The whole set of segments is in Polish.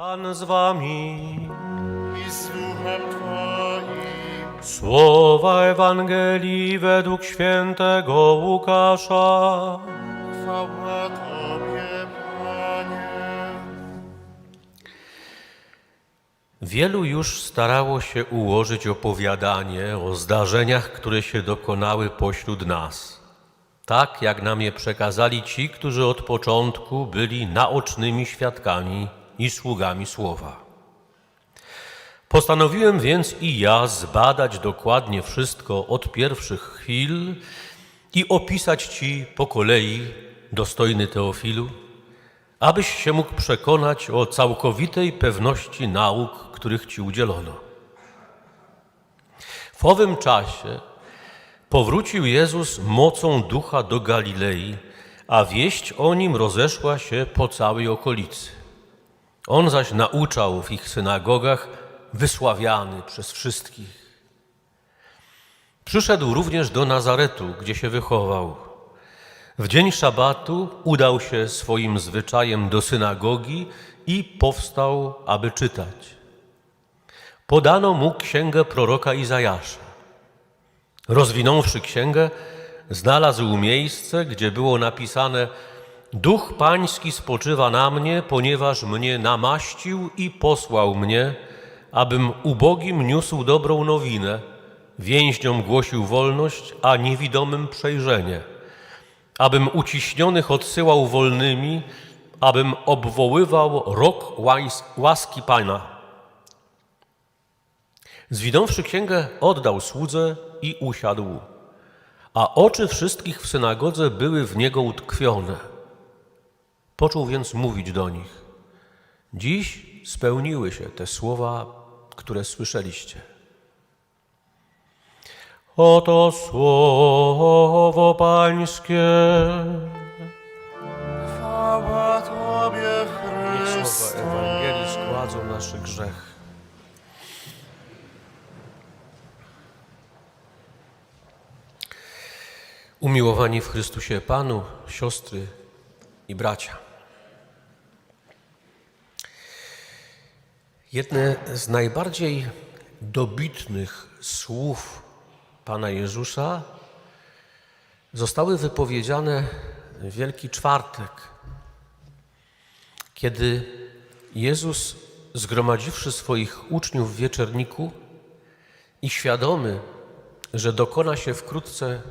Pan z wami. i słucham Twoim. Słowa Ewangelii według świętego Łukasza. Chwała Tobie, Panie. Wielu już starało się ułożyć opowiadanie o zdarzeniach, które się dokonały pośród nas. Tak jak nam je przekazali ci, którzy od początku byli naocznymi świadkami i sługami słowa. Postanowiłem więc i ja zbadać dokładnie wszystko od pierwszych chwil i opisać Ci po kolei, dostojny Teofilu, abyś się mógł przekonać o całkowitej pewności nauk, których Ci udzielono. W owym czasie powrócił Jezus mocą ducha do Galilei, a wieść o nim rozeszła się po całej okolicy. On zaś nauczał w ich synagogach, wysławiany przez wszystkich. Przyszedł również do Nazaretu, gdzie się wychował. W dzień szabatu udał się swoim zwyczajem do synagogi i powstał, aby czytać. Podano mu księgę proroka Izajasza. Rozwinąwszy księgę, znalazł miejsce, gdzie było napisane: Duch Pański spoczywa na mnie, ponieważ mnie namaścił i posłał mnie, abym ubogim niósł dobrą nowinę, więźniom głosił wolność, a niewidomym przejrzenie abym uciśnionych odsyłał wolnymi, abym obwoływał rok łaski Pana. Zwinąwszy księgę, oddał słudze i usiadł, a oczy wszystkich w synagodze były w niego utkwione. Począł więc mówić do nich: Dziś spełniły się te słowa, które słyszeliście. Oto słowo Pańskie. Chwała Tobie, Niech słowa Chryste. Ewangelii składzą nasze grzechy. Umiłowani w Chrystusie Panu, siostry i bracia. Jedne z najbardziej dobitnych słów Pana Jezusa zostały wypowiedziane w Wielki Czwartek, kiedy Jezus, zgromadziwszy swoich uczniów w wieczerniku i świadomy, że dokona się wkrótce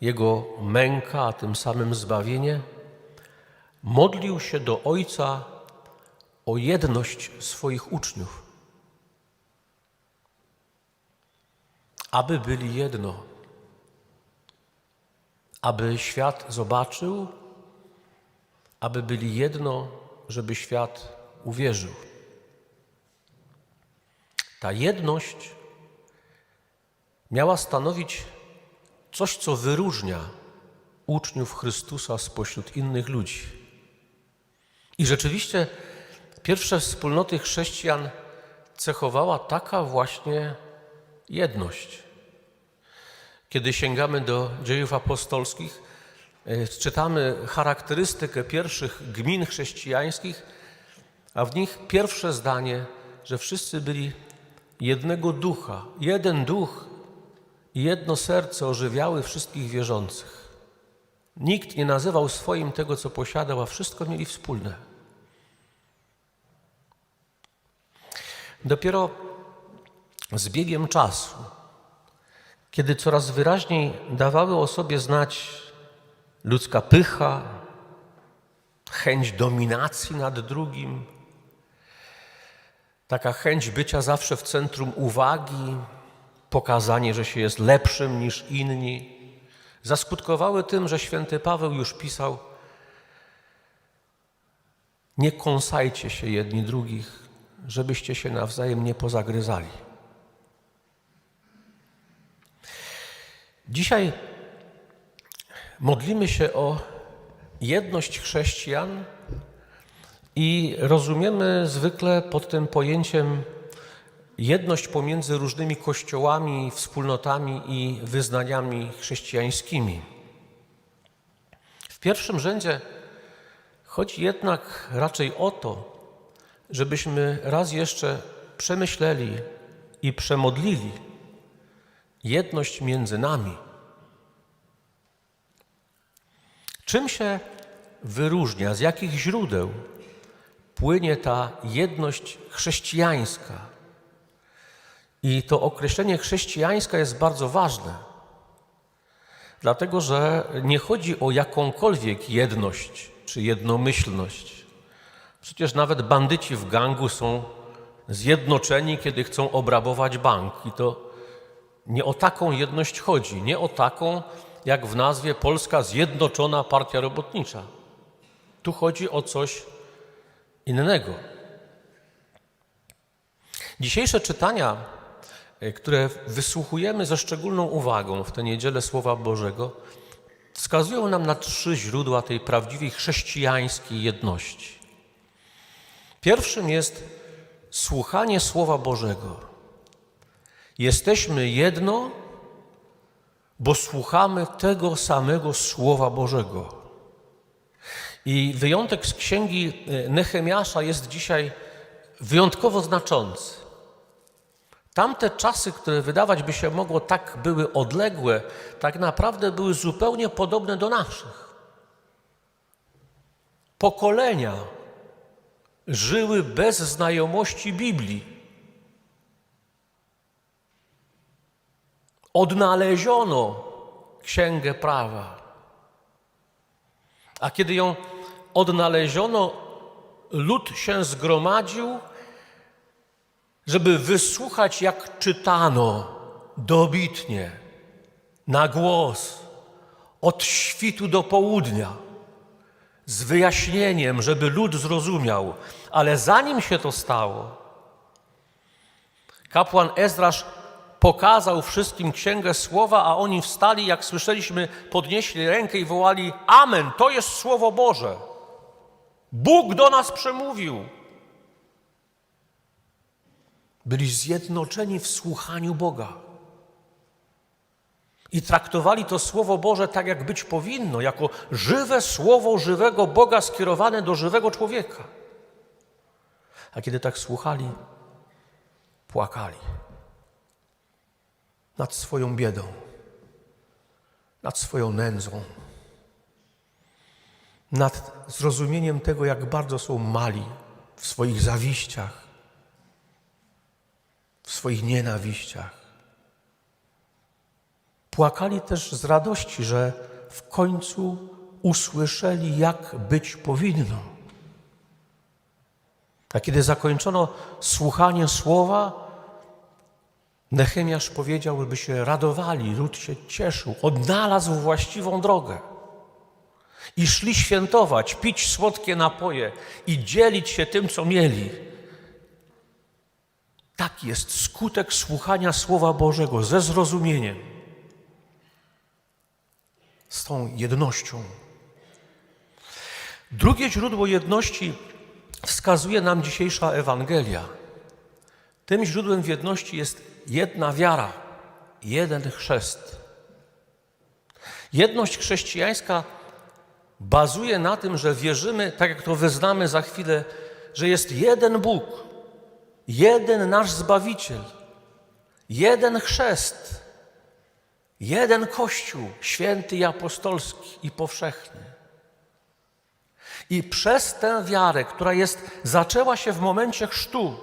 Jego męka, a tym samym zbawienie, modlił się do Ojca o jedność swoich uczniów, aby byli jedno, aby świat zobaczył, aby byli jedno, żeby świat uwierzył. Ta jedność miała stanowić coś, co wyróżnia uczniów Chrystusa spośród innych ludzi. I rzeczywiście pierwsze wspólnoty chrześcijan cechowała taka właśnie jedność. Kiedy sięgamy do dziejów apostolskich, e, czytamy charakterystykę pierwszych gmin chrześcijańskich, a w nich pierwsze zdanie, że wszyscy byli jednego ducha, jeden duch i jedno serce ożywiały wszystkich wierzących. Nikt nie nazywał swoim tego, co posiadał, a wszystko mieli wspólne. Dopiero z biegiem czasu, kiedy coraz wyraźniej dawały o sobie znać ludzka pycha, chęć dominacji nad drugim, taka chęć bycia zawsze w centrum uwagi, pokazanie, że się jest lepszym niż inni, zaskutkowały tym, że święty Paweł już pisał: Nie kąsajcie się jedni drugich, żebyście się nawzajem nie pozagryzali. Dzisiaj modlimy się o jedność chrześcijan i rozumiemy zwykle pod tym pojęciem jedność pomiędzy różnymi kościołami, wspólnotami i wyznaniami chrześcijańskimi. W pierwszym rzędzie chodzi jednak raczej o to, żebyśmy raz jeszcze przemyśleli i przemodlili jedność między nami. Czym się wyróżnia, z jakich źródeł płynie ta jedność chrześcijańska? I to określenie chrześcijańska jest bardzo ważne, dlatego że nie chodzi o jakąkolwiek jedność czy jednomyślność. Przecież nawet bandyci w gangu są zjednoczeni, kiedy chcą obrabować bank. I to nie o taką jedność chodzi, nie o taką, jak w nazwie Polska Zjednoczona Partia Robotnicza. Tu chodzi o coś innego. Dzisiejsze czytania, e, które wysłuchujemy ze szczególną uwagą w tę niedzielę Słowa Bożego, wskazują nam na trzy źródła tej prawdziwej chrześcijańskiej jedności. Pierwszym jest słuchanie Słowa Bożego. Jesteśmy jedno, bo słuchamy tego samego Słowa Bożego. I wyjątek z księgi e, Nehemiasza jest dzisiaj wyjątkowo znaczący. Tamte czasy, które wydawać by się mogło tak były odległe, tak naprawdę były zupełnie podobne do naszych. Pokolenia żyły bez znajomości Biblii. Odnaleziono Księgę Prawa. A kiedy ją odnaleziono, lud się zgromadził, żeby wysłuchać, jak czytano dobitnie, na głos, od świtu do południa, z wyjaśnieniem, żeby lud zrozumiał. Ale zanim się to stało, kapłan Ezrasz pokazał wszystkim księgę słowa, a oni wstali, jak słyszeliśmy, podnieśli rękę i wołali: Amen, to jest słowo Boże. Bóg do nas przemówił. Byli zjednoczeni w słuchaniu Boga. I traktowali to Słowo Boże tak, jak być powinno, jako żywe Słowo żywego Boga skierowane do żywego człowieka. A kiedy tak słuchali, płakali nad swoją biedą, nad swoją nędzą, nad zrozumieniem tego, jak bardzo są mali w swoich zawiściach, w swoich nienawiściach. Płakali też z radości, że w końcu usłyszeli, jak być powinno. A kiedy zakończono słuchanie słowa, Nehemiasz powiedział, żeby się radowali, lud się cieszył, odnalazł właściwą drogę. I szli świętować, pić słodkie napoje i dzielić się tym, co mieli. Tak jest skutek słuchania Słowa Bożego ze zrozumieniem, z tą jednością. Drugie źródło jedności wskazuje nam dzisiejsza Ewangelia. Tym źródłem jedności jest jedna wiara, jeden chrzest. Jedność chrześcijańska bazuje na tym, że wierzymy, tak jak to wyznamy za chwilę, że jest jeden Bóg, jeden nasz Zbawiciel, jeden chrzest, jeden Kościół, święty i apostolski i powszechny. I przez tę wiarę, która jest, zaczęła się w momencie chrztu,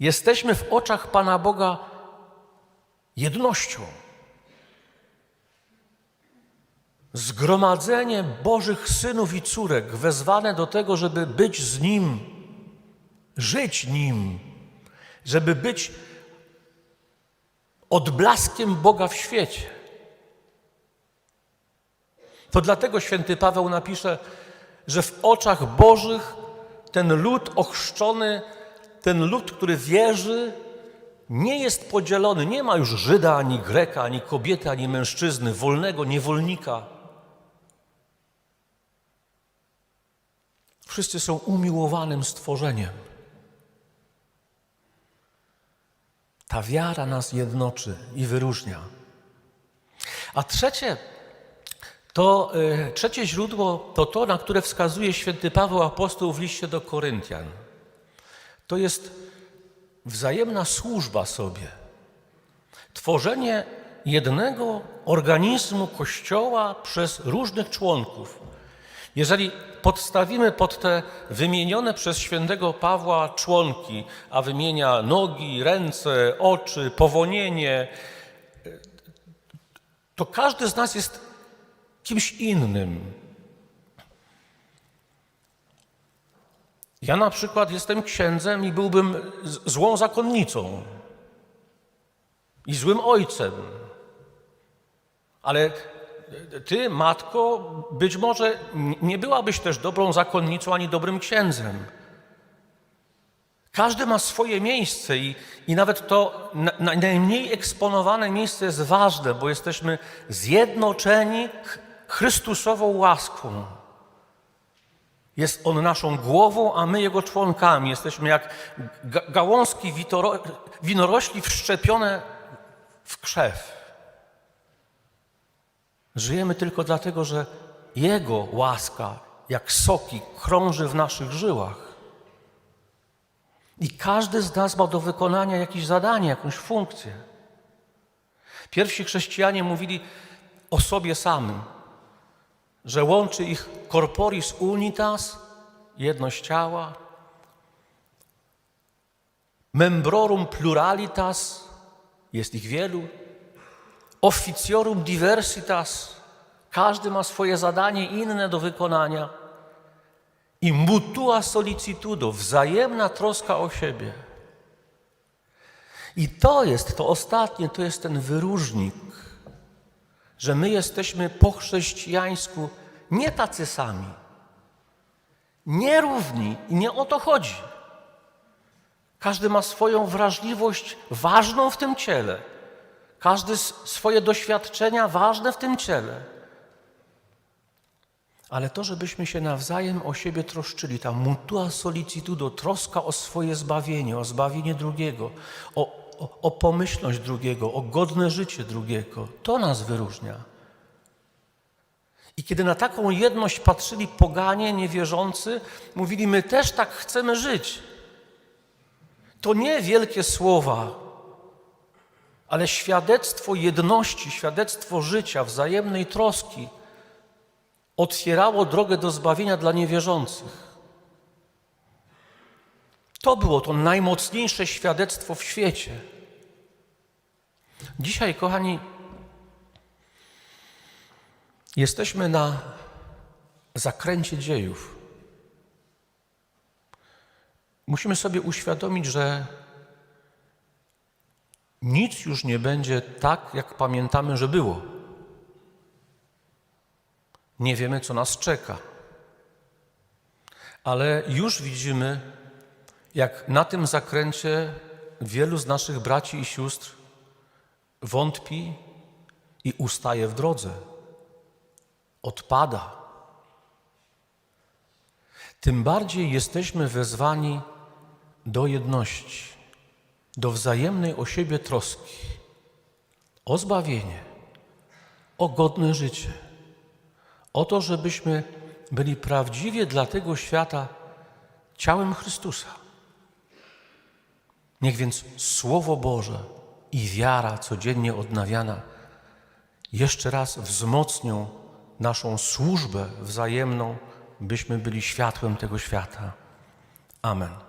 jesteśmy w oczach Pana Boga jednością. Zgromadzenie Bożych synów i córek wezwane do tego, żeby być z Nim, żyć Nim, żeby być odblaskiem Boga w świecie. To dlatego święty Paweł napisze, że w oczach Bożych ten lud ochrzczony, ten lud, który wierzy, nie jest podzielony. Nie ma już Żyda, ani Greka, ani kobiety, ani mężczyzny, wolnego, niewolnika. Wszyscy są umiłowanym stworzeniem. Ta wiara nas jednoczy i wyróżnia. A trzecie To y, trzecie źródło to to, na które wskazuje święty Paweł apostoł w liście do Koryntian. To jest wzajemna służba sobie. Tworzenie jednego organizmu Kościoła przez różnych członków. Jeżeli podstawimy pod te wymienione przez świętego Pawła członki, a wymienia nogi, ręce, oczy, powonienie, to każdy z nas jest kimś innym. Ja na przykład jestem księdzem i byłbym złą zakonnicą i złym ojcem. Ale ty, matko, być może nie byłabyś też dobrą zakonnicą ani dobrym księdzem. Każdy ma swoje miejsce i, i nawet to na, na najmniej eksponowane miejsce jest ważne, bo jesteśmy zjednoczeni ch- Chrystusową łaską. Jest On naszą głową, a my Jego członkami. Jesteśmy jak ga- gałązki winorośli wszczepione w krzew. Żyjemy tylko dlatego, że Jego łaska, jak soki, krąży w naszych żyłach. I każdy z nas ma do wykonania jakieś zadanie, jakąś funkcję. Pierwsi chrześcijanie mówili o sobie samym, że łączy ich corporis unitas, jedność ciała, membrorum pluralitas, jest ich wielu, officiorum diversitas, każdy ma swoje zadanie inne do wykonania i mutua solicitudo, wzajemna troska o siebie. I to jest to ostatnie, to jest ten wyróżnik, że my jesteśmy po chrześcijańsku nie tacy sami, nierówni i nie o to chodzi. Każdy ma swoją wrażliwość ważną w tym ciele. Każdy swoje doświadczenia ważne w tym ciele. Ale to, żebyśmy się nawzajem o siebie troszczyli, ta mutua solicitudo, troska o swoje zbawienie, o zbawienie drugiego, o, o, o pomyślność drugiego, o godne życie drugiego, to nas wyróżnia. I kiedy na taką jedność patrzyli poganie, niewierzący, mówili: My też tak chcemy żyć. To nie wielkie słowa, ale świadectwo jedności, świadectwo życia, wzajemnej troski otwierało drogę do zbawienia dla niewierzących. To było to najmocniejsze świadectwo w świecie. Dzisiaj, kochani, jesteśmy na zakręcie dziejów. Musimy sobie uświadomić, że nic już nie będzie tak, jak pamiętamy, że było. Nie wiemy, co nas czeka. Ale już widzimy, jak na tym zakręcie wielu z naszych braci i sióstr wątpi i ustaje w drodze, odpada. Tym bardziej jesteśmy wezwani do jedności, do wzajemnej o siebie troski, o zbawienie, o godne życie, o to, żebyśmy byli prawdziwie dla tego świata ciałem Chrystusa. Niech więc Słowo Boże i wiara codziennie odnawiana jeszcze raz wzmocnią naszą służbę wzajemną, byśmy byli światłem tego świata. Amen.